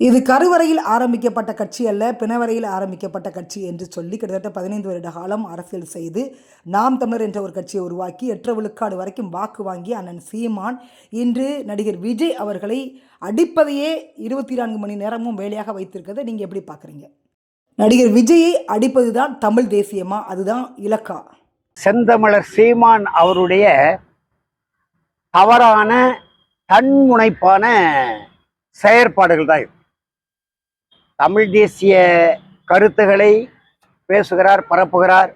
இது கருவறையில் ஆரம்பிக்கப்பட்ட கட்சி அல்ல பிணவரையில் ஆரம்பிக்கப்பட்ட கட்சி என்று சொல்லி கிட்டத்தட்ட பதினைந்து வருட காலம் அரசியல் செய்து நாம் தமிழர் என்ற ஒரு கட்சியை உருவாக்கி எட்டு விழுக்காடு வரைக்கும் வாக்கு வாங்கி அண்ணன் சீமான் இன்று நடிகர் விஜய் அவர்களை அடிப்பதையே இருபத்தி நான்கு மணி நேரமும் வேலையாக வைத்திருக்கிறதை நீங்கள் எப்படி பார்க்குறீங்க? நடிகர் விஜயை அடிப்பது தான் தமிழ் தேசியமா? அதுதான் இலக்கா? செந்தமிழர் சீமான் அவருடைய தவறான தன்முனைப்பான செயற்பாடுகள் தான் தமிழ் தேசிய கருத்துகளை பேசுகிறார் பரப்புகிறார்.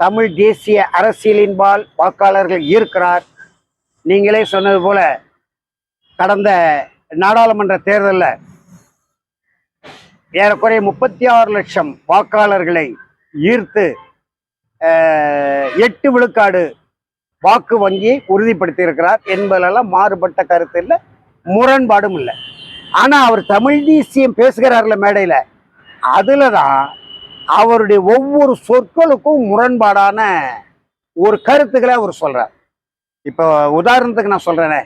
தமிழ் தேசிய அரசியலின்பால் வாக்காளர்கள் ஈர்க்கிறார். நீங்களே சொன்னது போல கடந்த நாடாளுமன்ற தேர்தலில் ஏறக்குறைய முப்பத்தி ஆறு லட்சம் வாக்காளர்களை ஈர்த்து எட்டு விழுக்காடு வாக்கு வங்கியை உறுதிப்படுத்தியிருக்கிறார் என்பதெல்லாம் மாறுபட்ட கருத்து இல்லை முரண்பாடும் இல்லை. ஆனா அவர் தமிழ் தேசியம் பேசுகிறார்ல மேடையில. அதுல தான் அவருடைய ஒவ்வொரு சொற்களுக்கும் முரண்பாடான ஒரு கருத்துக்களை அவர் சொல்றார். இப்போ உதாரணத்துக்கு நான் சொல்றேனே.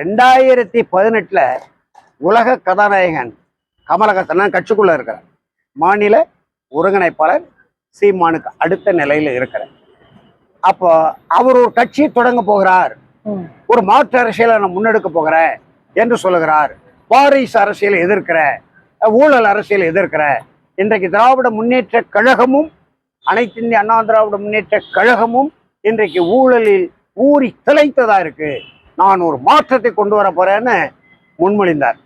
ரெண்டாயிரத்தி பதினெட்டுல உலக கதாநாயகன் கமலஹாசன் கட்சிக்குள்ள இருக்கிறேன் மாநில ஒருங்கிணைப்பாளர் சீமானுக்கு அடுத்த நிலையில இருக்கிறேன் அப்போ அவர் ஒரு கட்சியை தொடங்க போகிறார். ஒரு மாற்று அரசியலை நான் முன்னெடுக்க போகிறேன் என்று சொல்லுகிறார். வாரிசு அரசியலை எதிர்க்கிற ஊழல் அரசியலை எதிர்க்கிற இன்றைக்கு திராவிட முன்னேற்ற கழகமும் அனைத்து இந்திய அண்ணா திராவிட முன்னேற்ற கழகமும் இன்றைக்கு ஊழலில் ஊறி திளைத்ததா இருக்கு. நான் ஒரு மாற்றத்தை கொண்டு வர போறேன்னு முன்மொழிந்தார்.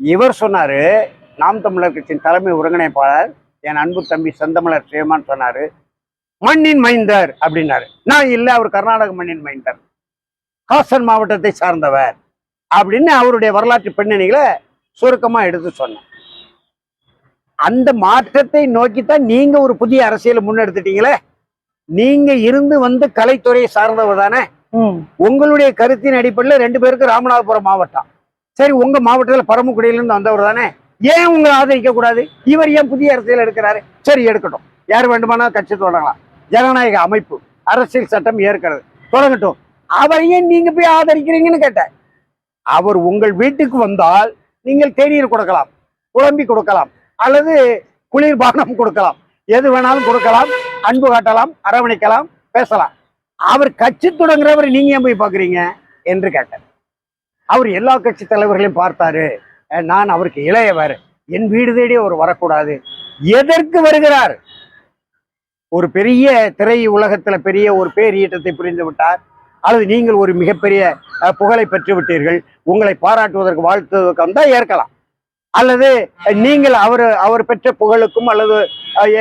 இவர் சொன்னாரு நாம் தமிழர் கட்சியின் தலைமை ஒருங்கிணைப்பாளர் என் அன்பு தம்பி செந்தமிழர் சேமான் சொன்னாரு மண்ணின் மைந்தர் அப்படின்னாரு. நான் இல்லை அவர் கர்நாடக மண்ணின் மைந்தர். ஹாசன் மாவட்டத்தை சார்ந்தவர். அப்படின்னு அவருடைய வரலாற்று பின்னணிகளை சுருக்கமா எடுத்து சொன்னேன். அந்த மாற்றத்தை நோக்கித்தான் நீங்க ஒரு புதிய அரசியலை முன்னெடுத்துட்டீங்களே. நீங்க இருந்து வந்து கலைத்துறையை சார்ந்தவர் தானே. உங்களுடைய கருத்தின் அடிப்படையில் ரெண்டு பேருக்கு ராமநாதபுரம் மாவட்டம். சரி உங்க மாவட்டத்தில் பரமக்குடியிலிருந்து வந்தவர் தானே. ஏன் உங்களை ஆதரிக்க கூடாது? இவர் ஏன் புதிய அரசியல் எடுக்கிறாரு? சரி எடுக்கட்டும். யார் வேண்டுமானாலும் கட்சி தொடங்கலாம். ஜனநாயக அமைப்பு அரசியல் சட்டம் ஏற்கிறது. தொடங்கட்டும். அவரை ஏன் நீங்க போய் ஆதரிக்கிறீங்கன்னு கேட்டேன். அவர் உங்கள் வீட்டுக்கு வந்தால் நீங்கள் தேநீர் கொடுக்கலாம் குழம்பி கொடுக்கலாம் அல்லது குளிர்பானம் கொடுக்கலாம். எது வேணாலும் கொடுக்கலாம் அன்பு காட்டலாம் அரவணைக்கலாம் பேசலாம். அவர் கட்சி தொடங்குறவர் நீங்க ஏன் போய் பாக்குறீங்க என்று கேட்டார் அவர் எல்லா கட்சி தலைவர்களையும் பார்த்தாரு. நான் அவருக்கு இளையவர். என் வீடு தேடி அவர் வரக்கூடாது. எதற்கு வருகிறார்? ஒரு பெரிய திரை உலகத்துல பெரிய ஒரு பேர் ஈட்டத்தை புரிந்து விட்டார். அல்லது நீங்கள் ஒரு மிகப்பெரிய புகழை பெற்று விட்டீர்கள் உங்களை பாராட்டுவதற்கு வாழ்த்துவதற்கு வந்தால் ஏற்கலாம். அல்லது நீங்கள் அவர் அவர் பெற்ற புகழுக்கும் அல்லது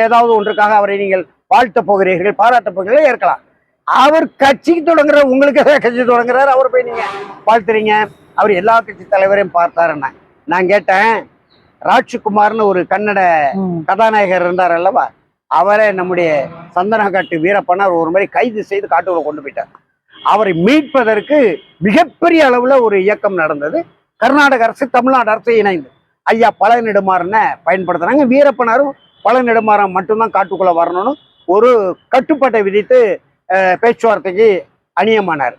ஏதாவது ஒன்றுக்காக அவரை நீங்கள் வாழ்த்த போகிறீர்கள் பாராட்ட போகிறீர்கள் ஏற்கலாம். அவர் கட்சிக்கு தொடங்குற உங்களுக்கு கட்சி தொடங்குறாரு அவர் போய் நீங்க வாழ்த்துறீங்க? அவர் எல்லா கட்சி தலைவரையும் பார்த்தாருன்னா நான் கேட்டேன் ராஜ்குமார்னு ஒரு கன்னட கதாநாயகர் இருந்தார் அல்லவா? அவரை நம்முடைய சந்தனக்காட்டு வீரப்பனார் ஒரு மாதிரி கைது செய்து காட்டுக்குள்ள கொண்டு போயிட்டார். அவரை மீட்பதற்கு மிகப்பெரிய அளவுல ஒரு இயக்கம் நடந்தது. கர்நாடக அரசு தமிழ்நாடு அரசு இணைந்து. ஐயா பல நெடுமாறனை பயன்படுத்துறாங்க. வீரப்பனாரும் பல நெடுமாறன் மட்டும்தான் காட்டுக்குள்ள வரணும்னு ஒரு கட்டுப்பாட்டை விதித்து பேச்சுவார்த்தைக்கு அணியமானார்.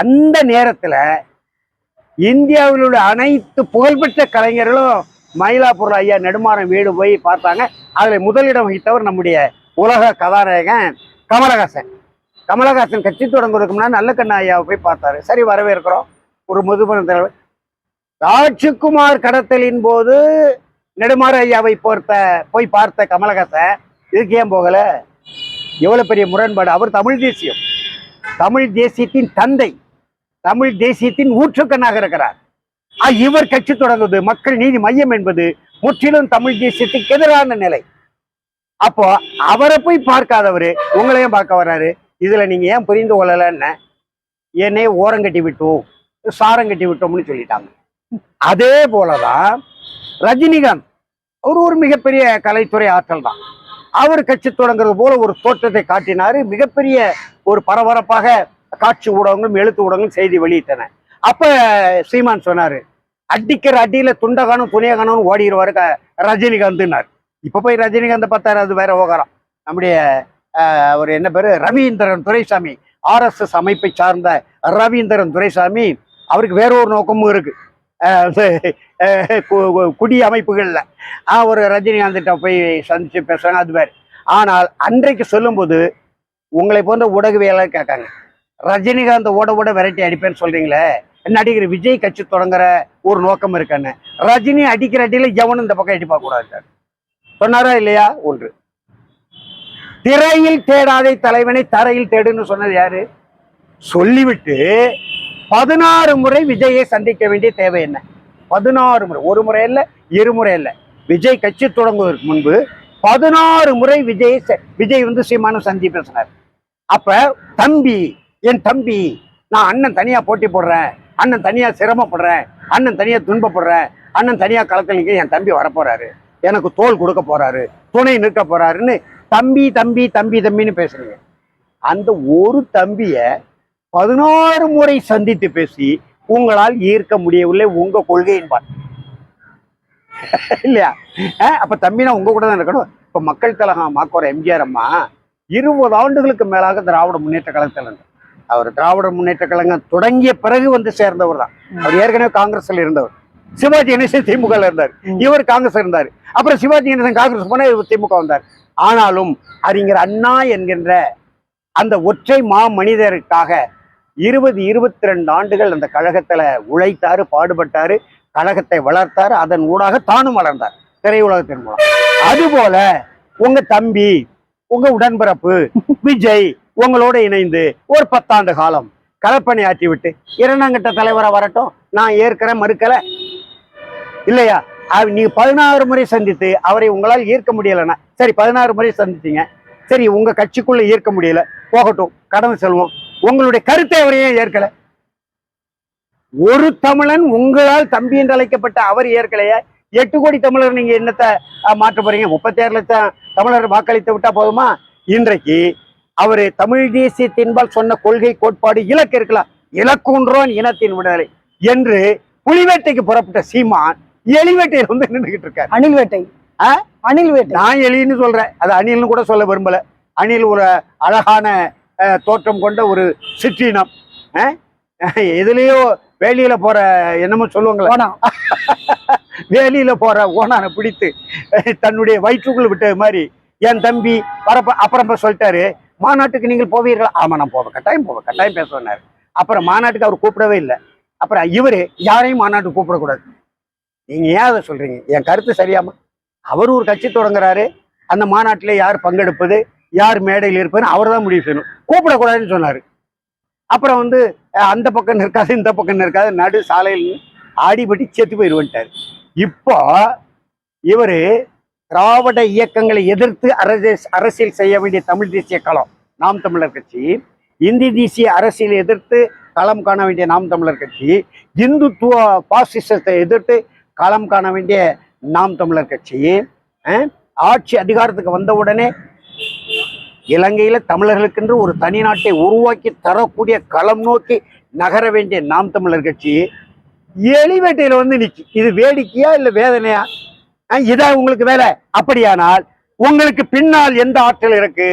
அந்த நேரத்தில் இந்தியாவில் உள்ள அனைத்து புகழ்பெற்ற கலைஞர்களும் மயிலாப்பூர்ல ஐயா நெடுமாறன் வீடு போய் பார்த்தாங்க. அதில் முதலிடம் வகித்தவர் நம்முடைய உலக கதாநாயகன் கமலஹாசன். கமலஹாசன் கட்சி தொடங்குவதற்கு முன்னாடி நல்லக்கண்ண ஐயாவை போய் பார்த்தாரு. சரி வரவேற்கிறோம். ஒரு முதுமன தலைவர். ராஜ்குமார் கடத்தலின் போது நெடுமாற ஐயாவை பொறுத்த போய் பார்த்த கமலஹாசன் இதுக்கு ஏன் போகல? எவ்வளவு பெரிய முரண்பாடு. அவர் தமிழ் தேசியம். தமிழ் தேசியத்தின் தந்தை தமிழ் தேசியத்தின் ஊற்றுக்கண்ணாக இருக்கிறார். இவர் கட்சி தொடங்குவது மக்கள் நீதி மையம் என்பது முற்றிலும் தமிழ் தேசியத்துக்கு எதிரான நிலை. அப்போ அவரை போய் பார்க்காதவரு உங்களையும் பார்க்க வர்றாரு. இதில் நீங்கள் ஏன் புரிந்து கொள்ளலைன்னு என்னை ஓரங்கட்டி விட்டோம் சாரங்கட்டி விட்டோம்னு சொல்லிட்டாங்க. அதே போலதான் ரஜினிகாந்த் அவர் ஒரு மிகப்பெரிய கலைத்துறை ஆற்றல் தான். அவர் கட்சி தொடங்குறது போல ஒரு தோற்றத்தை காட்டினார் மிகப்பெரிய ஒரு பரபரப்பாக காட்சி ஊடகங்களும் எழுத்து ஊடகங்களும் செய்தி வெளியிட்டன. அப்போ சீமான் சொன்னார் அடிக்கிற அடியில் துண்டகானும் துணியகானும் ஓடிடுவாரு க- ரஜினிகாந்த்னார் இப்போ போய் ரஜினிகாந்த் பார்த்தாரு அது வேற விவகாரம் நம்முடைய அவர் என்ன பேர்? ரவீந்திரன் துரைசாமி. ஆர்எஸ்எஸ் அமைப்பை சார்ந்த ரவீந்திரன் துரைசாமி. அவருக்கு வேற ஒரு நோக்கமும் இருக்குது குடி அமைப்புகளில். ஒரு ரஜினிகாந்திட்ட போய் சந்தித்து பேசுகிறாங்க அது பேர் ஆனால் அன்றைக்கு சொல்லும்போது உங்களை போன்ற ஊடகவியலாளர் கேட்காங்க. ரஜினிகாந்த் ஓட ஓட வெரைட்டி அடிப்பேன்னு சொல்கிறீங்களே நடிகர் விஜய் கட்சி தொடங்குற ஒரு நோக்கம் இருக்கான்னு. ரஜினி அடிக்கிற அடியில் எவனும் இந்த பக்கம் அடி கூடாது சார். சொன்னாரா இல்லையா? ஒன்று. திரையில் தேடாதே தலைவனை தரையில் தேடுன்னு சொன்னது யாரு? சொல்லிவிட்டு பதினாறு முறை விஜயை சந்திக்க வேண்டிய தேவை என்ன? பதினாறு முறை. ஒரு முறை இல்ல இருமுறை இல்ல விஜய் கட்சி தொடங்குவதற்கு முன்பு பதினாறு முறை விஜய் ச- விஜய் வந்து சீமானம் சந்தி பேசினார். அப்ப தம்பி என் தம்பி நான் அண்ணன் தனியா போட்டி போடுறேன் அண்ணன் தனியா சிரமப்படுறேன் அண்ணன் தனியா துன்பப்படுறேன் அண்ணன் தனியா களத்தில் என் தம்பி வரப்போறாரு. எனக்கு தோல் கொடுக்க போறாரு துணை நிற்க போறாருன்னு தம்பி தம்பி தம்பி தம்பின்னு பேசுறீங்க. அந்த ஒரு தம்பிய பதினாறு முறை சந்தித்து பேசி உங்களால் ஈர்க்க முடியவில்லை உங்க கொள்கையின் பார் இல்லையா? அப்ப தம்பினா உங்க கூட தான் இருக்கணும். இப்ப மக்கள் தலகம் மாக்கோர எம்ஜிஆர் அம்மா இருபது ஆண்டுகளுக்கு மேலாக திராவிட முன்னேற்ற கழகத்தில் இருந்தார். அவர் திராவிட முன்னேற்ற கழகம் தொடங்கிய பிறகு வந்து சேர்ந்தவர் தான். அவர் ஏற்கனவே காங்கிரஸ்ல இருந்தவர். சிவாஜி கணேசன் திமுக இருந்தார். இவர் காங்கிரஸ் இருந்தார். அப்புறம் சிவாஜி கணேசன் காங்கிரஸ் போனா இவர் திமுக வந்தார் ஆனாலும் அறிஞர் அண்ணா என்கின்ற அந்த ஒற்றை மா மனிதருக்காக இருபது இருபத்தி ரெண்டு ஆண்டுகள் அந்த கழகத்துல உழைத்தாரு பாடுபட்டாரு கழகத்தை வளர்த்தாரு அதன் ஊடாக தானும் வளர்ந்தார் திரையுலகத்தின் மூலம். அதுபோல உங்க தம்பி உங்க உடன்பிறப்பு விஜய் உங்களோட இணைந்து ஒரு பத்தாண்டு காலம் களப்பணி ஆற்றி விட்டு இரண்டாங்கட்ட தலைவரை வரட்டும். நான் ஏற்கிற மறுக்கல. இல்லையா? நீங்க பதினாறு முறை சந்தித்து அவரை உங்களால் ஈர்க்க முடியலைன்னா சரி பதினாறு முறை சந்தித்தீங்க சரி உங்க கட்சிக்குள்ள ஈர்க்க முடியல போகட்டும் கடந்து செல்வோம். உங்களுடைய கருத்தை அவரையும் ஏற்கல? ஒரு தமிழன் உங்களால் தம்பி என்று அழைக்கப்பட்ட அவர் ஏற்கலையா? எட்டு கோடி தமிழர் நீங்க என்னத்தை மாற்ற போறீங்க? முப்பத்தி ஆறு லட்சம் தமிழர் வாக்களித்து விட்டா போதுமா? இன்றைக்கு அவர் தமிழ் தேசியத்தின்பால் சொன்ன கொள்கை கோட்பாடு இலக்கு இருக்கலாம் இலக்குன்றோன் இனத்தின் விடுதலை என்று புலிவேட்டைக்கு புறப்பட்ட சீமான் எலிவேட்டையில் வந்து நின்றுகிட்டு இருக்காரு. அணில் வேட்டை ஆ? அணில் வேட்டை நான் எலின்னு சொல்றேன். அது அணில்னு கூட சொல்ல விரும்பல. அணில் ஒரு அழகான தோற்றம் கொண்ட ஒரு சிற்றினம்? எதுலயோ வேலியில போற என்னமோ சொல்லுவாங்களே. வேலியில போற ஓனானை பிடித்து தன்னுடைய வயிற்றுக்குள் விட்டது மாதிரி என் தம்பி பரப்ப அப்புறம் சொல்லிட்டாரு மாநாட்டுக்கு நீங்கள் போவீர்களா? ஆமா நான் போவேன். கட்டாயம் போவேன். கட்டாயம் பேச சொன்னாரு அப்புறம் மாநாட்டுக்கு அவர் கூப்பிடவே இல்லை. அப்புறம் இவரு யாரையும் மாநாட்டுக்கு கூப்பிடக்கூடாது. நீங்க ஏன் அதை சொல்றீங்க? என் கருத்து சரியாமா? அவர் ஒரு கட்சி தொடங்குறாரு. அந்த மாநாட்டில் யார் பங்கெடுப்பது? யார் மேடையில் இருப்பதுன்னு அவர் தான் முடிவு செய்யணும். கூப்பிடக்கூடாதுன்னு சொன்னாரு. அப்புறம் வந்து அந்த பக்கம் நிற்காது இந்த பக்கம் நிற்காது நடு சாலையில் ஆடிபட்டி செத்து போயிடுவன்ட்டார். இப்போ இவர் திராவிட இயக்கங்களை எதிர்த்து அரசு அரசியல் செய்ய வேண்டிய தமிழ் தேசிய களம் நாம் தமிழர் கட்சி இந்தி தேசிய அரசியலை எதிர்த்து களம் காண வேண்டிய நாம் தமிழர் கட்சி இந்துத்துவ பாசிசத்தை எதிர்த்து காலம் காண வேண்டிய நாம் தமிழர் கட்சி ஆட்சி அதிகாரத்துக்கு வந்த உடனே இலங்கையில தமிழர்களுக்கென்று ஒரு தனி நாட்டை உருவாக்கி தரக்கூடிய களம் நோக்கி நகர வேண்டிய நாம் தமிழர் கட்சி எலிவேட்டையில வந்து நிக்கு. இது வேடிக்கையா இல்ல வேதனையா? இதான் இதா உங்களுக்கு வேலை? அப்படியானால் உங்களுக்கு பின்னால் எந்த ஆற்றல் இருக்கு?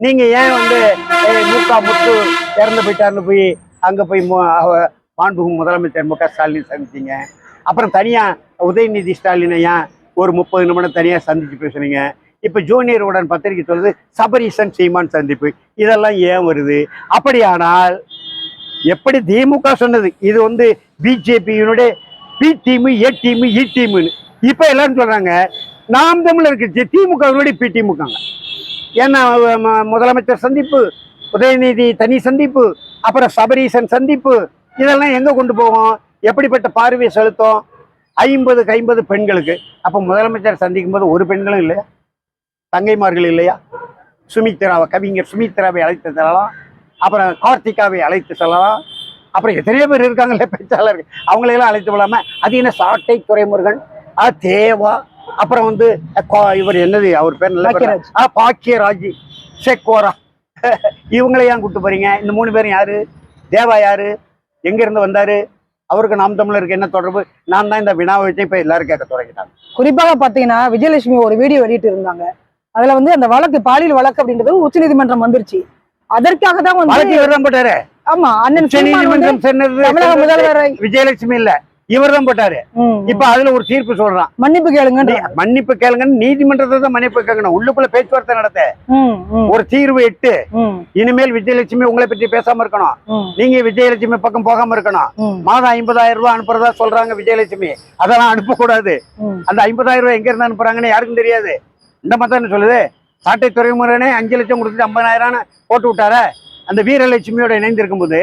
நீங்க ஏன் வந்து அஹ், முத்து இறந்து போயிட்டாருன்னு போய் அங்க போய் மாண்புகும் முதலமைச்சர் மு க ஸ்டாலின் சந்திச்சீங்க? அப்புறம் தனியாக உதயநிதி ஸ்டாலினை ஏன் ஒரு முப்பது நிமிடம் தனியாக சந்தித்து பேசுனீங்க. இப்போ ஜூனியர் உடன் பத்திரிகை சொல்றது சபரீசன் சீமான் சந்திப்பு இதெல்லாம் ஏன் வருது? அப்படியானால் எப்படி திமுக சொன்னது? இது வந்து பிஜேபியினுடைய பி டீம் ஏ டீம் இ டீம்னு இப்போ எல்லாரும் சொல்கிறாங்க நாம் தமிழர் கட்சி திமுகவினுடைய பி திமுக ஏன்னா முதலமைச்சர் சந்திப்பு உதயநிதி தனி சந்திப்பு அப்புறம் சபரீசன் சந்திப்பு இதெல்லாம் எங்கே கொண்டு போகும் எப்படிப்பட்ட பார்வையை செலுத்தும்? ஐம்பதுக்கு ஐம்பது பெண்களுக்கு. அப்ப முதலமைச்சர் சந்திக்கும் போது ஒரு பெண்களும் இல்லையா? தங்கைமார்கள் இல்லையா? சுமித்ராவை கவிஞர் சுமித்ராவை அழைத்து செல்லலாம். அப்புறம் கார்த்திகாவை அழைத்து செல்லலாம். அப்புறம் எத்தனையோ பேர் இருக்காங்கல்ல பேச்சாளர்கள். அவங்களையெல்லாம் அழைத்து விடாம அது என்ன சாட்டை துறைமுருகன்? ஆ தேவா. அப்புறம் வந்து இவர் என்னது? அவர் பேர் நல்ல. ஆ பாக்கியராஜ். செக்கோரா இவங்களை ஏன் கூட்டு போறீங்க? இந்த மூணு பேரும் யாரு? தேவா யாரு? எங்க இருந்து வந்தாரு? அவருக்கு நாம் தமிழருக்கு என்ன தொடர்பு? நான் தான் இந்த வினாவை வச்சு இப்ப எல்லாரும் கேட்க தொடங்கிட்டாங்க. குறிப்பாக பாத்தீங்கன்னா விஜயலட்சுமி ஒரு வீடியோ வெளியிட்டு இருந்தாங்க. அதுல வந்து அந்த வழக்கு பாலியல் வழக்கு அப்படின்றது உச்சநீதிமன்றம் வந்துருச்சு. அதற்காக தான் வந்து ஆமா அண்ணன் தமிழக முதல்வரை விஜயலட்சுமி இல்ல. இவர் தான் போட்டாரு இப்ப அதுல ஒரு தீர்ப்பு சொல்றான். மன்னிப்பு கேளுங்க மன்னிப்பு கேளுங்கன்னு நீதிமன்றத்தை தான் மன்னிப்பு கேட்கணும். உள்ளுக்குள்ள பேச்சுவார்த்தை நடத்த. ஒரு தீர்வு இட்டு இனிமேல் விஜயலட்சுமி உங்களை பற்றி பேசாம இருக்கணும். நீங்க விஜயலட்சுமி பக்கம் போகாம இருக்கணும். மாதம் ஐம்பதாயிரம் ரூபாய் அனுப்புறதா சொல்றாங்க விஜயலட்சுமி. அதெல்லாம் அனுப்பக்கூடாது. அந்த ஐம்பதாயிரம் ரூபாய் எங்க இருந்து அனுப்புறாங்கன்னு யாருக்கும் தெரியாது. இந்த மாதிரி என்ன சொல்லுது? சாட்டை துறைமுறைனே அஞ்சு லட்சம் கொடுத்துட்டு ஐம்பதாயிரம் போட்டு விட்டார? அந்த வீரலட்சுமியோட இணைந்து இருக்கும்போது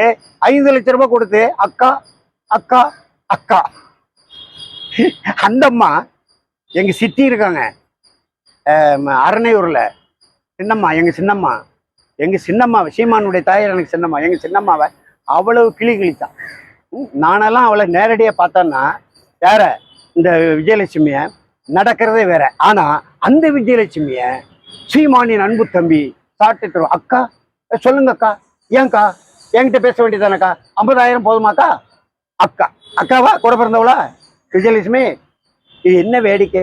ஐந்து லட்சம் ரூபாய் கொடுத்து அக்கா அக்கா அக்கா. அந்தம்மா எங்க சித்தி இருக்காங்க. அரணையூர்ல. சின்னம்மா எங்க சின்னம்மா. எங்க சின்னம்மா சீமானுடைய தாயார் எனக்கு சின்னம்மா. எங்க சின்னம்மாவை அவ்வளவு கிளி கிழித்தான் நானெல்லாம் அவளை நேரடியாக பார்த்தேன்னா வேற இந்த விஜயலட்சுமிய நடக்கிறதே வேற. ஆனா அந்த விஜயலட்சுமிய சீமானின் அன்பு தம்பி சாப்பிட்டுட்டு அக்கா சொல்லுங்க அக்கா ஏன்க்கா என்கிட்ட பேச வேண்டியதானக்கா ஐம்பதாயிரம் போதுமாக்கா? அக்கா. அக்காவா? கூட பிறந்தவளா? விஜயலட்சுமி இது என்ன வேடிக்கை?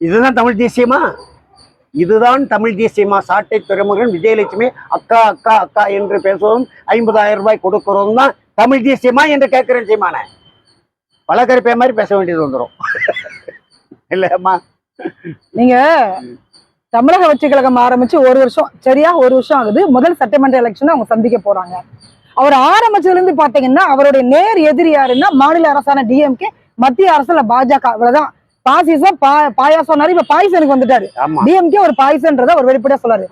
இதுதான் தமிழ் தேசியமா? இதுதான் தமிழ் தேசியமா? சாட்டை துறைமுகன் விஜயலட்சுமி அக்கா அக்கா அக்கா என்று பேசுவதும் ஐம்பதாயிரம் ரூபாய் கொடுக்கிறதும் தான் தமிழ் தேசியமா என்று கேட்கிறேன் சீமான. பலகரிப்பே மாதிரி பேச வேண்டியது வந்துடும் இல்லையம்மா? நீங்க தமிழக வச்சு கழகம் ஆரம்பிச்சு ஒரு வருஷம் சரியா? ஒரு வருஷம் ஆகுது. முதல் சட்டமன்ற எலெக்ஷன் அவங்க சந்திக்க போறாங்க. அவர் ஆரம்பிச்சதுல இருந்து பாத்தீங்கன்னா அவருடைய நேர் எதிரி யாருன்னா மாநில அரசான டிஎம்கே மத்திய அரசுல பாஜக. இவ்வளவுதான் பாசிசம் பா பாயாசம் இப்ப பாய்சனுக்கு வந்துட்டாரு. டிஎம்கே ஒரு பாய்சன்றத அவர் வெளிப்படையா சொல்றாரு.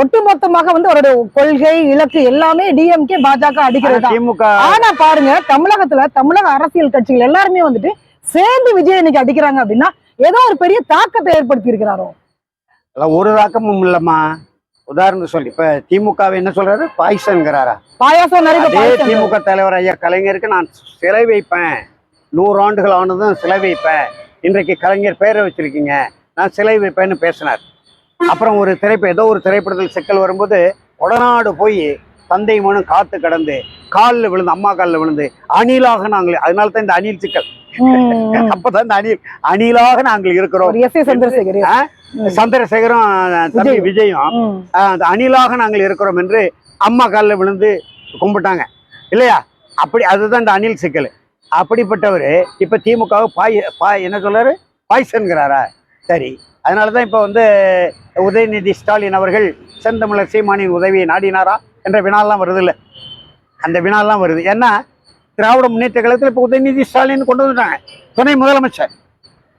ஒட்டுமொத்தமாக வந்து அவருடைய கொள்கை இலக்கு எல்லாமே டிஎம்கே பாஜக அடிக்கிறது. ஆனா பாருங்க தமிழகத்துல தமிழக அரசியல் கட்சிகள் எல்லாருமே வந்துட்டு சேர்ந்து விஜய் இன்னைக்கு அடிக்கிறாங்க அப்படின்னா ஏதோ ஒரு பெரிய தாக்கத்தை ஏற்படுத்தி இருக்கிறாரோ ஒரு தாக்கமும் இல்லம்மா. உதாரணம் சொல்லி. இப்ப திமுக என்ன சொல்றாரு? பாய்சன்கிறாரா? பாயாசம் நிறைய திமுக தலைவர் ஐயா கலைஞருக்கு நான் சிலை வைப்பேன். நூறு ஆண்டுகள் ஆனதும் சிலை வைப்பேன். இன்றைக்கு கலைஞர் பேரை வச்சிருக்கீங்க. நான் சிலை வைப்பேன்னு பேசினார். அப்புறம் ஒரு திரைப்ப ஏதோ ஒரு திரைப்படத்தில் சிக்கல் வரும்போது உடனாடு போய் தந்தை மனும் காத்து கடந்து காலில் விழுந்து அம்மா காலில் விழுந்து அணிலாக நாங்கள் அதனால தான் இந்த அணில் சிக்கல். அப்பதான் இந்த அணில் அணிலாக நாங்கள் இருக்கிறோம். சந்திரசேகரும் தம்பி விஜய். விஜயும் அந்த அணிலாக நாங்கள் இருக்கிறோம் என்று அம்மா காலில் விழுந்து கும்பிட்டாங்க. இல்லையா? அப்படி அதுதான் இந்த அணில் சிக்கல். அப்படிப்பட்டவர் இப்ப திமுக பாய் பாய் என்ன சொல்றாரு? பாய்சன்கிறாரா? சரி. அதனால தான் இப்போ வந்து உதயநிதி ஸ்டாலின் அவர்கள் செந்தமிழர் சீமானின் உதவியை நாடினாரா? என்ற வினாலாம் வருது இல்ல அந்த வினாலாம் வருது. ஏன்னா திராவிட முன்னேற்ற கழகத்தில் இப்போ உதயநிதி ஸ்டாலின் கொண்டு வந்துட்டாங்க. துணை முதலமைச்சர்.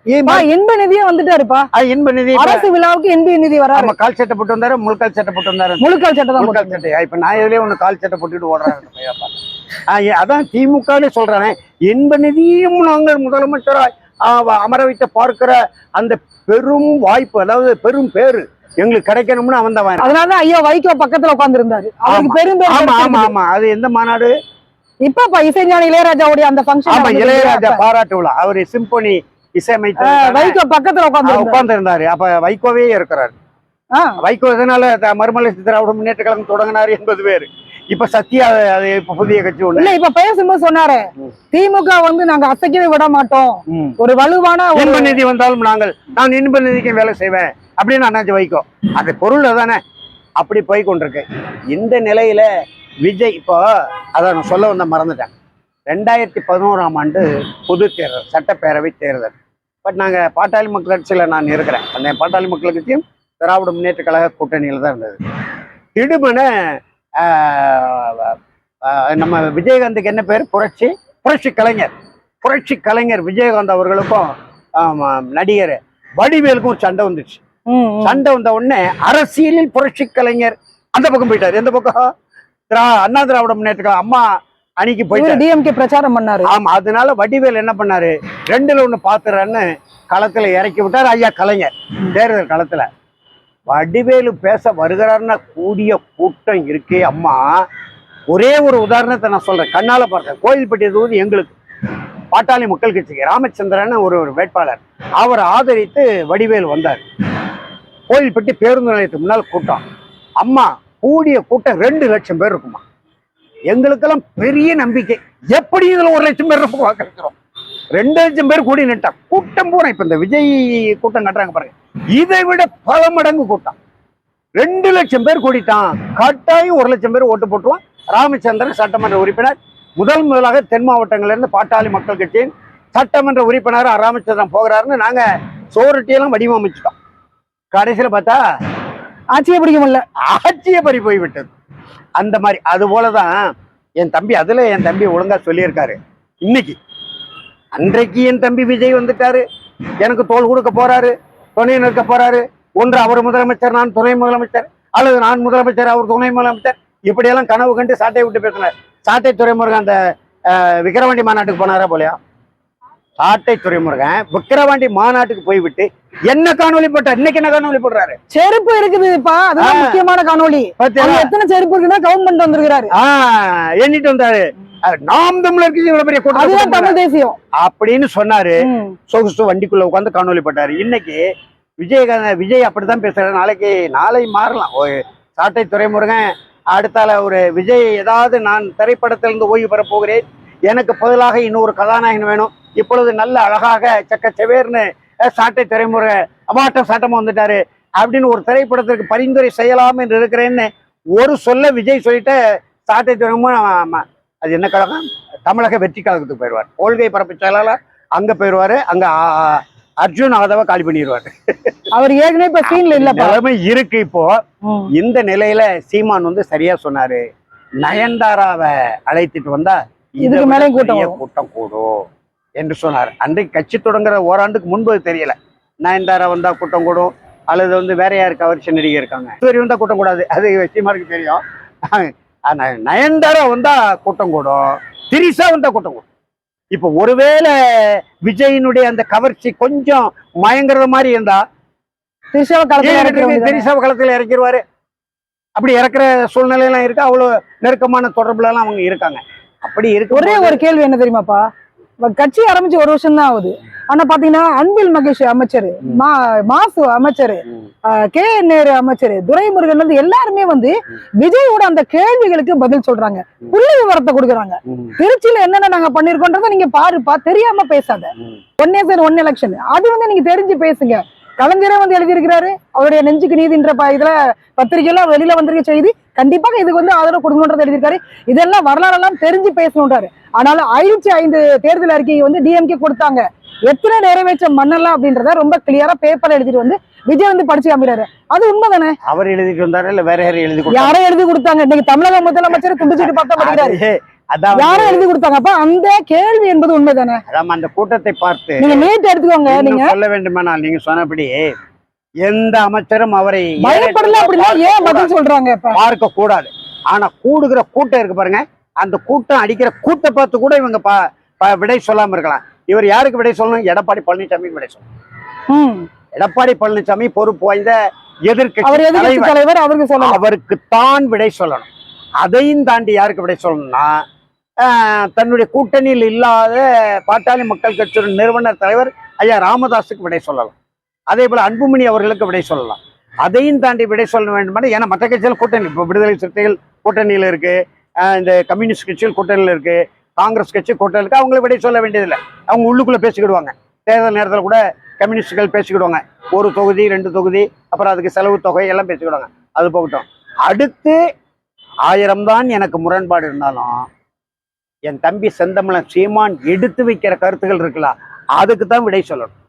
இன்ப நிதியே வந்துட்டாருப்பா. இன்ப நிதி அரசு விழாவுக்கு இன்ப நிதி ஆமா கால் சட்டை போட்டு வந்தாரு முழுக்கால் சட்டை போட்டு வந்தாரு. முழுக்கால் சட்டை தான் முழுக்கால் சட்டை. இப்ப நான் இதுலயே ஒண்ணு கால் சட்டை போட்டுட்டு ஓடுறாங்க அதான் திமுகவே சொல்றானே. என்ப நிதியும் நாங்கள் முதலமைச்சராய் ஆஹ் அமர வைத்து பார்க்கிற அந்த பெரும் வாய்ப்பு அதாவது பெரும் பேரு எங்களுக்கு கிடைக்கணும்னு அவன் தான். அதனாலதான் ஐயா வைகோ பக்கத்துல உட்கார்ந்து இருந்தாரு அவருக்கு. பெரும் பேர் ஆமா ஆமா. ஆமா. அது எந்த மாநாடு? இப்ப இசைஞானி இளையராஜாவுடைய அந்த ஆமா ஃபங்க்ஷன் இளையராஜா பாராட்டு விழா. அவரு சிம்பொனி இசையமைத்து வைகோ பக்கத்துல உட்கார்ந்து உட்கார்ந்து இருந்தாரு அப்ப வைகோவே இருக்கிறார். வைகோ எதனால த- மறுமலை திராவிட முன்னேற்ற கழகம் தொடங்கினார் என்பது வேறு. இப்ப சத்யா அது இப்ப புதிய கட்சி ஒண்ணு. இல்ல இப்ப பேசும்போது சொன்னாரு. திமுக வந்து நாங்க அசைக்கவே விட மாட்டோம். ஒரு வலுவான இன்ப நிதி வந்தாலும் நாங்கள் நான் இன்ப நிதிக்கு வேலை செய்வேன் அப்படின்னு அண்ணாச்சி வைக்கோ அது பொருள் தானே. அப்படி போய் கொண்டிருக்கு. இந்த நிலையில விஜய் இப்போ அதை நான் சொல்ல வந்த மறந்துட்டேன். ரெண்டாயிரத்தி பதினோராம் ஆண்டு பொது தேர்தல் சட்டப்பேரவை தேர்தல். பட் நாங்கள் பாட்டாளி மக்கள் கட்சியில் நான் இருக்கிறேன். அந்த பாட்டாளி மக்கள் கட்சியும் திராவிட முன்னேற்ற கழக கூட்டணியில் தான் இருந்தது. திடுமென நம்ம விஜயகாந்துக்கு என்ன பேர்? புரட்சி புரட்சி கலைஞர். புரட்சி கலைஞர் விஜயகாந்த் அவர்களுக்கும் நடிகர் வடிவேலுக்கும் சண்டை வந்துச்சு. சண்டை வந்த உடனே அரசியலில் புரட்சி கலைஞர் அந்த பக்கம் போயிட்டார். எந்த பக்கம்? திரா அண்ணா திராவிட முன்னேற்ற கழகம் அம்மா இவரு போயிட்டார் டிஎம்கே பிரச்சாரம் பண்ணாரு. ஆமா அதனால வடிவேல் என்ன பண்ணாரு? ரெண்டுல ஒண்ணு பாத்துறேன்னு களத்துல இறக்கி விட்டார் ஐயா கலைஞர். தேர்தல் களத்துல. வடிவேலு பேச வருகிறாருன்னா கூடிய கூட்டம் இருக்கே அம்மா. ஒரே ஒரு உதாரணத்தை நான் சொல்றேன். கண்ணால பார்த்தேன் கோயில்பட்டி தொகுதி எங்களுக்கு. பாட்டாளி மக்கள் கட்சிக்கு ராமச்சந்திரன் ஒரு ஒரு வேட்பாளர். அவரை ஆதரித்து வடிவேலு வந்தார். கோயில்பட்டி பேருந்து நிலையத்துக்கு முன்னால் கூட்டம். அம்மா கூடிய கூட்டம் ரெண்டு லட்சம் பேர் இருக்குமா? எங்களுக்கெல்லாம் பெரிய நம்பிக்கை. எப்படி இதுல ஒரு லட்சம் பேர் நம்ம வாக்களிக்கிறோம்? ரெண்டு லட்சம் பேர் கூடி நிட்டான் கூட்டம் பூரா. இப்ப இந்த விஜய் கூட்டம் கட்டுறாங்க பாருங்க. இதை விட பல மடங்கு கூட்டம். ரெண்டு லட்சம் பேர் கூடிட்டான். கட்டாயம் ஒரு லட்சம் பேர் ஓட்டு போட்டுருவான். ராமச்சந்திரன் சட்டமன்ற உறுப்பினர். முதல் முதலாக தென் மாவட்டங்களிலிருந்து பாட்டாளி மக்கள் கட்சியின் சட்டமன்ற உறுப்பினர் ராமச்சந்திரன் போகிறாருன்னு நாங்க சோரட்டியெல்லாம் வடிவமைச்சிட்டோம். கடைசியில பார்த்தா ஆட்சியை பிடிக்க முடியல. ஆட்சியை பறி போய்விட்டது. அந்த மாதிரி அது போல தான் என் தம்பி அதில் என் தம்பி ஒழுங்கா சொல்லியிருக்காரு. இன்னைக்கு அன்றைக்கு என் தம்பி விஜய் வந்துட்டாரு. எனக்கு தோல் கொடுக்க போறாரு துணை நிற்க போறாரு. ஒன்று அவர் முதலமைச்சர் நான் துணை முதலமைச்சர். அல்லது நான் முதலமைச்சர் அவர் துணை முதலமைச்சர். இப்படியெல்லாம் கனவு கண்டு சாட்டை விட்டு பேசினார் சாட்டை துறைமுருகன் அந்த விக்கிரவாண்டி மாநாட்டுக்கு போனாரா போலையா? சாட்டை துறைமுருகன் விக்கிரவாண்டி மாநாட்டுக்கு போய்விட்டு என்ன காணொலி போட்டார் இன்னைக்கு என்ன காணொலி போடுறாரு? செருப்பு இருக்குதுப்பா அதுதான். முக்கியமான? அங்க எத்தனை செருப்பு இருக்குன்னா வந்திருக்காரு ஆஹ் எண்ணிட்டு வந்தாரு. நாம் தமிழருக்கு இவ்வளவு பெரிய கூட்டம் தமிழ் தேசியம். அப்படின்னு சொன்னாரு. சொகுசு வண்டிக்குள்ள உட்காந்து காணொலி போட்டாரு. இன்னைக்கு விஜயகாந்த் விஜய் அப்படித்தான் பேசுறாரு. நாளைக்கு நாளை மாறலாம். சாட்டை துறைமுருகன் அடுத்தால ஒரு விஜய் ஏதாவது நான் திரைப்படத்திலிருந்து ஓய்வு பெற போகிறேன். எனக்கு பதிலாக இன்னொரு கதாநாயகன் வேணும். இப்பொழுது நல்ல அழகாக சக்க செவேர்னு சாட்டை துறைமுருக அபாட்டம் சாட்டமா வந்துட்டாரு. அப்படின்னு ஒரு திரைப்படத்திற்கு பரிந்துரை செய்யலாம் என்று இருக்கிறேன்னு ஒரு சொல்ல விஜய் சொல்லிட்டு சாட்டை துறைமுகம் அது என்ன கழகம்? தமிழக வெற்றி கழகத்துக்கு போயிடுவார். கொள்கை பரப்பு செயலாளர் அங்க போயிடுவாரு. அங்க அர்ஜுன் ஆதவ காலி பண்ணிடுவாரு. அவர் ஏற்கனவே இப்ப சீன்ல இல்லப்பா நிலைமை இருக்கு இப்போ. இந்த நிலையில சீமான் வந்து சரியா சொன்னாரு. நயன்தாராவை அழைத்துட்டு வந்தா இதுக்கு மேலயும் கூட்டம். கூட்டம் கூடும் என்று சொன்னார். அன்றைக்கு கட்சி தொடங்குற ஓராண்டுக்கு முன்பு தெரியல. நயன்தாரா வந்தா கூட்டம் கூடும். அல்லது வந்து வேற யாருக்கு கவர்ச்சி நடிகை இருக்காங்க. சூரிய வந்தா கூட்டம் கூடாது. அது சீமானுக்கு தெரியும். ஆனா, நயன்தாரா வந்தா கூட்டம் கூடும். திரிசா வந்தா கூட்டம் கூடும். இப்போ ஒருவேளை விஜயினுடைய அந்த கவர்ச்சி கொஞ்சம் மயங்குறது மாதிரி இருந்தா திரிஷாவை களத்துல இறக்க வேண்டியதுதானே? தெரிசா களத்துல இறக்கிடுவாரு? அப்படி இறக்குற சூழ்நிலை எல்லாம் இருக்கு? அவ்வளவு நெருக்கமான தொடர்புல எல்லாம் அவங்க இருக்காங்க. அப்படி இருக்கு ஒரே ஒரு கேள்வி என்ன தெரியுமாப்பா? கட்சி ஆரம்பிச்சு ஒரு வருஷம் தான் ஆகுது. ஆனா பாத்தீங்கன்னா அன்பில் மகேஷ் அமைச்சர் மா. மாசு அமைச்சர் கே என் நேரு அமைச்சர் துரைமுருகன் வந்து எல்லாருமே வந்து விஜயோட அந்த கேள்விகளுக்கு பதில் சொல்றாங்க. புள்ளி விவரத்தை கொடுக்குறாங்க. திருச்சியில என்னென்ன நாங்க பண்ணிருக்கோன்றத நீங்க பாருப்பா தெரியாம பேசாத. ஒன் நேசன் ஒன் எலெக்ஷன் அது வந்து நீங்க தெரிஞ்சு பேசுங்க. கலைஞரே வந்து எழுதியிருக்கிறாரு. அவருடைய நெஞ்சுக்கு நீதின்ற ப- இதுல பத்திரிகையெல்லாம் வெளியில வந்திருக்க செய்தி கண்டிப்பாக இதுக்கு வந்து ஆதரவு கொடுக்கணுன்றது எழுதியிருக்காரு. இதெல்லாம் வரலாறெல்லாம் தெரிஞ்சு பேசணுன்றாரு ஆனாலும் ஐநூற்றி ஐந்து தேர்தல் அறிக்கையை வந்து டிஎம்கே கொடுத்தாங்க. எத்தனை நிறைவேற்ற மண்ணலாம் அப்படின்றத ரொம்ப கிளியரா பேப்பர்ல எழுதிட்டு வந்து விஜய் வந்து படிச்சு காமிக்கிறாரு. அது உண்மைதானே? அவர் எழுதிட்டு வந்தாரு இல்ல வேற யாரும் எழுதி எழுதி கொடுத்தாங்க. இன்னைக்கு தமிழக முதலமைச்சர் துண்டிச்சுட்டு பார்த்தா படிக்கிறாரு. அதான் எழுதி கொடுத்தாங்க. அப்ப அந்த கேள்வி என்பது உண்மைதானே? அதான் அந்த கூட்டத்தை பார்த்து நீங்க நீட் எடுத்துக்கோங்க நீங்க. சொல்ல வேண்டுமானால் நீங்க சொன்னபடி எந்த அமைச்சரும் அவரை பயப்படல அப்படின்னா ஏன் பதில் சொல்றாங்க பார்க்க கூடாது ஆனா கூடுகிற கூட்டம் இருக்கு பாருங்க. அந்த கூட்டம் அடிக்கிற கூட்ட பார்த்து கூட இவங்க விடை சொல்லாம இருக்கலாம். இவர் யாருக்கு விடை சொல்லணும்? எடப்பாடி பழனிசாமிக்கு விடை சொல்லணும். எடப்பாடி பழனிசாமி பொறுப்பு வாய்ந்த எதிர்கட்சி தலைவர். அவருக்கு தான் விடை சொல்லணும். அதையும் தாண்டி யாருக்கு விடை சொல்லணும்னா தன்னுடைய கூட்டணியில் இல்லாத பாட்டாளி மக்கள் கட்சியோட நிறுவனர் தலைவர் ஐயா ராமதாஸுக்கு விடை சொல்லலாம். அதே போல் அன்புமணி அவர்களுக்கு விடை சொல்லலாம். அதையும் தாண்டி விடை சொல்ல வேண்டுமான ஏன்னா மற்ற கட்சிகள் கூட்டணி இப்போ விடுதலை சிறுத்தைகள் கூட்டணியில் இருக்குது இந்த கம்யூனிஸ்ட் கட்சிகள் கூட்டணியில் இருக்குது காங்கிரஸ் கட்சி கூட்டணி இருக்குது அவங்கள விடை சொல்ல வேண்டியதில்லை. அவங்க உள்ளுக்குள்ளே பேசிக்கிடுவாங்க. தேர்தல் நேரத்தில் கூட கம்யூனிஸ்டுகள் பேசிக்கிடுவாங்க. ஒரு தொகுதி ரெண்டு தொகுதி அப்புறம் அதுக்கு செலவு தொகை எல்லாம் பேசிக்கிடுவாங்க. அது போகட்டும். அடுத்து ஆயிரம் தான் எனக்கு முரண்பாடு இருந்தாலும் என் தம்பி செந்தமிழன் சீமான் எடுத்து வைக்கிற கருத்துக்கள் இருக்கலாம் அதுக்கு தான் விடை சொல்லணும்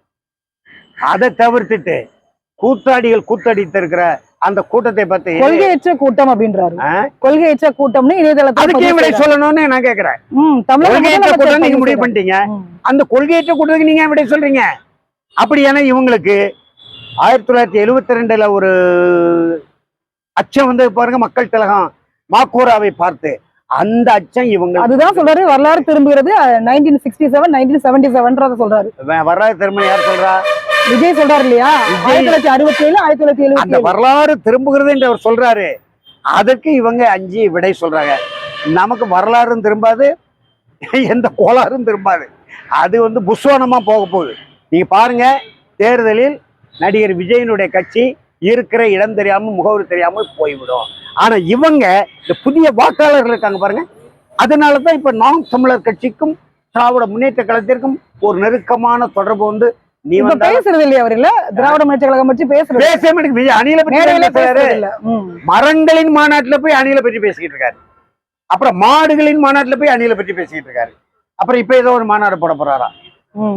அதை தவிர்த்துட்டு கூத்தாடிகள் கூத்தடித்து இருக்கிற அந்த கூட்டத்தை பத்தி கொள்கையற்ற கூட்டம் அப்படின்றாரு? கொள்கையற்ற கூட்டம்னு இணையதளத்துல அதுக்கே விடை. சொல்லணும்னு நான் தமிழக கொள்கையற்ற கூட்டம் நீங்க முடிவு. பண்ணிட்டீங்க. அந்த கொள்கையற்ற கூட்டத்துக்கு நீங்க ஏன் விடை சொல்றீங்க அப்படியான இவங்களுக்கு ஆயிரத்தி தொள்ளாயிரத்தி எழுவத்தி ரெண்டுல ஒரு அச்சம் வந்து பாருங்க மக்கள் திலகம் மாக்கூராவை பார்த்து அந்த அச்சம் இவங்க அதுதான் சொல்றாரு வரலாறு திரும்புகிறது. Nineteen sixty seven nineteen seventy செவன்றத சொல்றாரு வரலாறு திரும்ப யார் சொல்றா? விஜய் சொல்றாரு இல்லையா. ஆயிரத்தி தொள்ளாயிரத்தி அறுபத்தி ஏழு ஆயிரத்தி தொள்ளாயிரத்தி எழுபத்தி அந்த வரலாறு திரும்புகிறது என்று அவர் சொல்றாரு. அதுக்கு இவங்க அஞ்சு விடை சொல்றாங்க. நமக்கு வரலாறும் திரும்பாது எந்த கோளாறும் திரும்பாது. அது வந்து புஸ்வானமா போக போகுது. நீங்க பாருங்க தேர்தலில் நடிகர் விஜயனுடைய கட்சி இருக்கிற இடம் தெரியாம முகவரி தெரியாமல் போய்விடும். ஆனா இவங்க இந்த புதிய வாக்காளர்கள் இருக்காங்க பாருங்க. அதனால தான் இப்ப நாம் தமிழர் கட்சிக்கும் திராவிட முன்னேற்ற கழகத்திற்கும் ஒரு நெருக்கமான தொடர்பு வந்து நீ பேசுறது இல்லையா அவர் இல்ல திராவிட முன்னேற்ற கழகம் பற்றி பேசுறது. பேச அணில பத்தி. மரங்களின் மாநாட்டுல போய் அணில பற்றி பேசிக்கிட்டு இருக்காரு. அப்புறம் மாடுகளின் மாநாட்டுல போய் அணிலை பற்றி பேசிக்கிட்டு இருக்காரு. அப்புறம் இப்ப ஏதோ ஒரு மாநாடு போட போறாரா?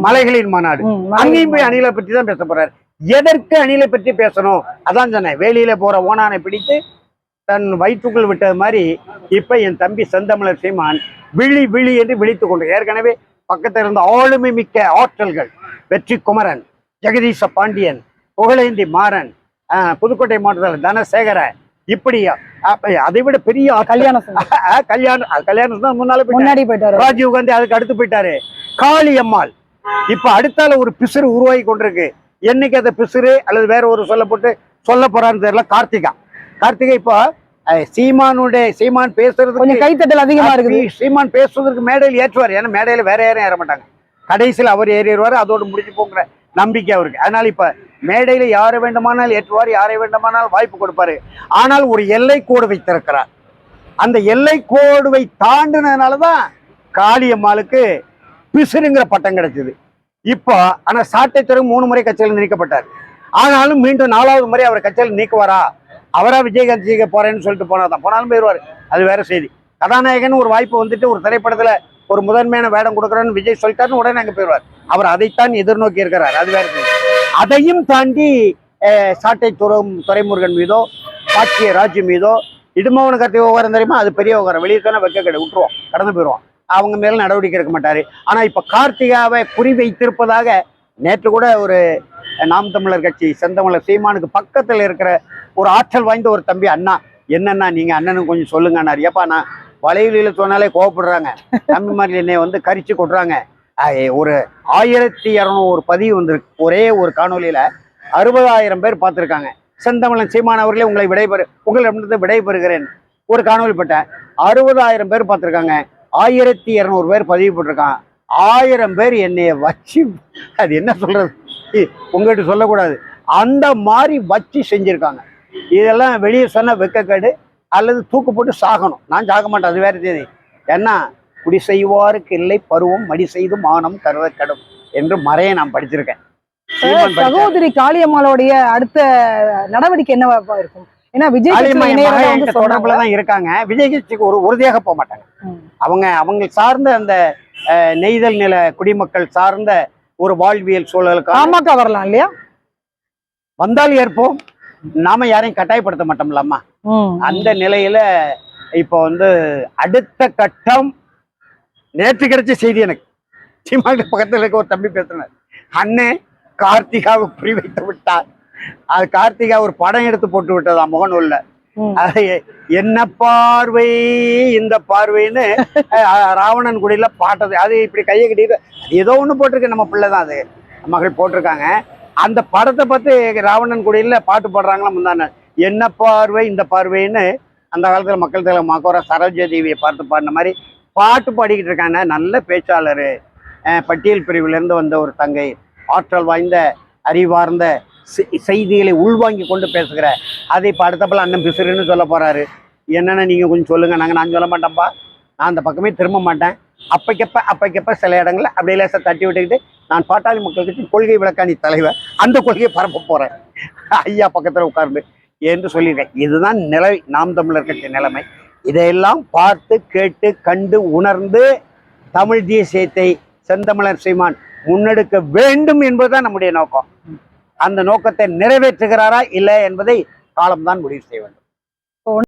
மலைகளின் மாநாடு. அங்கேயும் போய் அணிலை பற்றி தான் பேச போறாரு. எதற்கு அணிலை பற்றி பேசணும்? அதான் சொன்னேன். வேலியில போற ஓனானை பிடித்து தன் வயிற்றுக்குள் விட்டது மாதிரி இப்ப என் தம்பி செந்தமிழர் சீமான் விழி விழி என்று விழித்துக் கொண்டு ஏற்கனவே பக்கத்தில் இருந்த ஆளுமை மிக்க ஆற்றல்கள் வெற்றி குமரன் ஜெகதீச பாண்டியன் புகழேந்தி மாறன் புதுக்கோட்டை மாவட்டத்தில் தனசேகர இப்படி அப்ப அதை விட பெரிய. கல்யாணம் கல்யாணம் கல்யாணம் தான் முன்னால. முன்னாடி போயிட்டாரு ராஜீவ் காந்தி அதுக்கு அடுத்து போயிட்டாரு காளி அம்மாள் இப்ப அடுத்தால ஒரு பிசுறு உருவாகி கொண்டிருக்கு என்னைக்கு அந்த பிசுறு அல்லது வேற ஒரு சொல்ல போட்டு சொல்ல போறான்னு தெரியல கார்த்திகா கார்த்திகா இப்போ சீமானுடைய சீமான் பேசுறதுக்கு கொஞ்சம் கைத்தட்டல் அதிகமா இருக்குது. சீமான் பேசுவதற்கு மேடையில் ஏற்றுவார். ஏன்னா மேடையில வேற யாரும் ஏற மாட்டாங்க. கடைசியில் அவர் ஏறிடுவார் அதோடு முடிஞ்சு போங்கிற நம்பிக்கை அவருக்கு. அதனால இப்ப மேடையில யாரை வேண்டுமானால் ஏற்றுவார் யாரை வேண்டுமானால் வாய்ப்பு கொடுப்பாரு. ஆனால் ஒரு எல்லை கோடு வைத்திருக்கிறார். அந்த எல்லை கோடுவை தாண்டினதுனாலதான் காளியம்மாளுக்கு பிசுறுங்கிற பட்டம் கிடைச்சது. இப்போ ஆனா சாட்டைத்துறை மூணு முறை கட்சியில் நீக்கப்பட்டார். ஆனாலும் மீண்டும் நாலாவது முறை அவர் கட்சியில் நீக்குவாரா? அவராக விஜயகாந்த் ஜெயிக்க போகிறேன்னு சொல்லிட்டு போனாதான். போனாலும் போயிடுவார் அது வேறு செய்தி. கதாநாயகன் ஒரு வாய்ப்பு வந்துட்டு ஒரு திரைப்படத்தில் ஒரு முதன்மையான வேடம் கொடுக்குறேன்னு விஜய் சொல்லிட்டாருன்னு உடனே அங்கே போயிடுவார் அவர் அதைத்தான் எதிர்நோக்கி இருக்கிறார். அது வேறு செய்தி. அதையும் தாண்டி சாட்டை துறை துறைமுருகன் மீதோ பாக்கிய ராஜு மீதோ இடுமவன கத்தி விவகாரம் தெரியுமா? அது பெரிய விவகாரம். வெளியே தானே வைக்க கிடையாது விட்டுருவோம். கடந்து போயிடுவோம் அவங்க மேலே நடவடிக்கை எடுக்க மாட்டார். ஆனால் இப்போ கார்த்திகாவை குறி வைத்திருப்பதாக நேற்று கூட ஒரு நாம் தமிழர் கட்சி செந்தமிழர் சீமானுக்கு பக்கத்தில் இருக்கிற ஒரு ஆற்றல் வாய்ந்த ஒரு தம்பி அண்ணா. என்னன்னா நீங்கள் அண்ணனுக்கு கொஞ்சம் சொல்லுங்கன்னாரு. ஏப்பா நான் வலைவெளியில சொன்னாலே கோவப்படுறாங்க. தம்பி மாதிரி என்னை வந்து கரிச்சு கொட்டுறாங்க. ஒரு ஆயிரத்தி இரநூறு பதிவு வந்திருக்கு ஒரே ஒரு காணொலியில அறுபதாயிரம் பேர் பார்த்துருக்காங்க. செந்தமிழன் சீமான் அவர்களே உங்களை விடைபெறு உங்களிடமிருந்து விடைபெறுகிறேன். ஒரு காணொலி பட்டேன் அறுபதாயிரம் பேர் பார்த்துருக்காங்க. ஆயிரத்தி இரநூறு பேர் பதிவு போட்டிருக்கான் ஆயிரம் பேர் என்னைய வச்சு அது என்ன சொல்றது? உங்ககிட்ட சொல்லக்கூடாது. அந்த மாதிரி வச்சு செஞ்சிருக்காங்க. இதெல்லாம் வெளியே சொன்ன வெக்கக்கேடு அல்லது தூக்கு போட்டு சாகணும். நான் சாக மாட்டேன் அது வேற செய்தி ஏன்னா குடி செய்வாருக்கு இல்லை பருவம் மடி செய்து மானம் கருத கடும் என்று மறைய நான் படிச்சிருக்கேன். சகோதரி காளியம்மாளுடைய அடுத்த நடவடிக்கை என்னவா இருக்கும்? ஏன்னா விஜய் தொடர்புல தான் இருக்காங்க. விஜய் ஒரு உறுதியாக போக மாட்டாங்க. அவங்க அவங்க சார்ந்த அந்த நெய்தல் நில குடிமக்கள் சார்ந்த ஒரு வாழ்வியல் சூழலுக்காக பாமக வரலாம் இல்லையா? வந்தால் ஏற்போம். நாம யாரையும் கட்டாயப்படுத்த மாட்டோம்லம்மா. ம். அந்த நிலையில இப்போ வந்து அடுத்த கட்டம் நேற்று கிடைச்ச செய்தி எனக்கு. சீமாங்க பக்கத்துல இருக்க ஒரு தம்பி பேசுனார். அண்ணே கார்த்திகாவை புரி வைத்து விட்டார். அது கார்த்திகா ஒரு படம் எடுத்து போட்டு விட்டதா முகநூல்ல? என்ன பார்வை? இந்த பார்வைன்னு ராவணன் குடியில பாட்டது. அது இப்படி கையை கட்டிட்டு அது ஏதோ ஒண்ணு போட்டிருக்கு நம்ம பிள்ளை தான் அது. மகள் போட்டிருக்காங்க. அந்த படத்தை பார்த்து ராவணன் குடியில பாட்டு பாடுறாங்களா முந்தான. என்ன பார்வை இந்த பார்வைன்னு அந்த காலத்துல மக்கள் தலைவர் மாக்கோரா சரோஜா தேவியை பார்த்து பாடின மாதிரி பாட்டு பாடிக்கிட்டு இருக்காங்க. நல்ல பேச்சாளர். பட்டியல் பிரிவுல இருந்து வந்த ஒரு தங்கை. ஆற்றல் வாய்ந்த அறிவார்ந்த செய்திகளை உள்வாங்கி கொண்டு பேசுகிற அதை இப்போ அடுத்தப்பல அண்ணன் பிசுறுன்னு சொல்ல போகிறாரு என்னென்ன நீங்க கொஞ்சம் சொல்லுங்க. நாங்கள் நான் சொல்ல மாட்டேன்ப்பா நான் அந்த பக்கமே திரும்ப மாட்டேன். அப்பைக்கப்ப அப்பைக்கப்ப சில இடங்களில் அப்படியே லேசாக தட்டி விட்டுக்கிட்டு நான் பாட்டாளி மக்கள் கட்சி கொள்கை விளக்காணி தலைவர். அந்த கொள்கையை பரப்ப போறேன். ஐயா பக்கத்தில் உட்கார்ந்து என்று சொல்லியிருக்கேன் இதுதான் நிலை நாம் தமிழர் கட்சி நிலைமை. இதையெல்லாம் பார்த்து கேட்டு கண்டு உணர்ந்து தமிழ் தேசியத்தை செந்தமிழர் சீமான் முன்னெடுக்க வேண்டும் என்பதுதான் நம்முடைய நோக்கம். அந்த நோக்கத்தை நிறைவேற்றுகிறாரா இல்லை என்பதை காலம்தான் முடிவு செய்ய வேண்டும்.